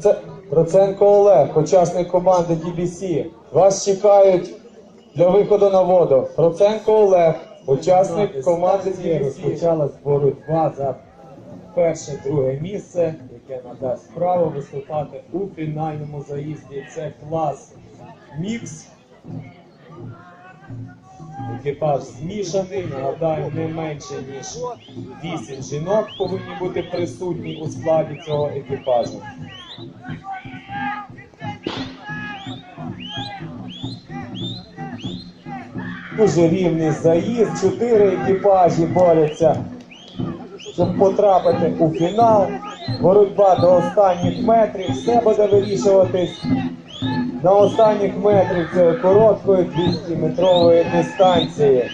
Це Проценко Олег, учасник команди DBC. Вас чекають для виходу на воду. Проценко Олег, учасник команди DBC. розпочалась боротьба за перше друге місце, яке надасть право виступати у фінальному заїзді. Це клас мікс. Екіпаж змішаний, нагадаю, не менше ніж 8 жінок повинні бути присутні у складі цього екіпажу. Дуже рівний заїзд. Чотири екіпажі борються, щоб потрапити у фінал. Боротьба до останніх метрів. Все буде вирішуватись на останніх метрів цієї короткої 200-метрової дистанції.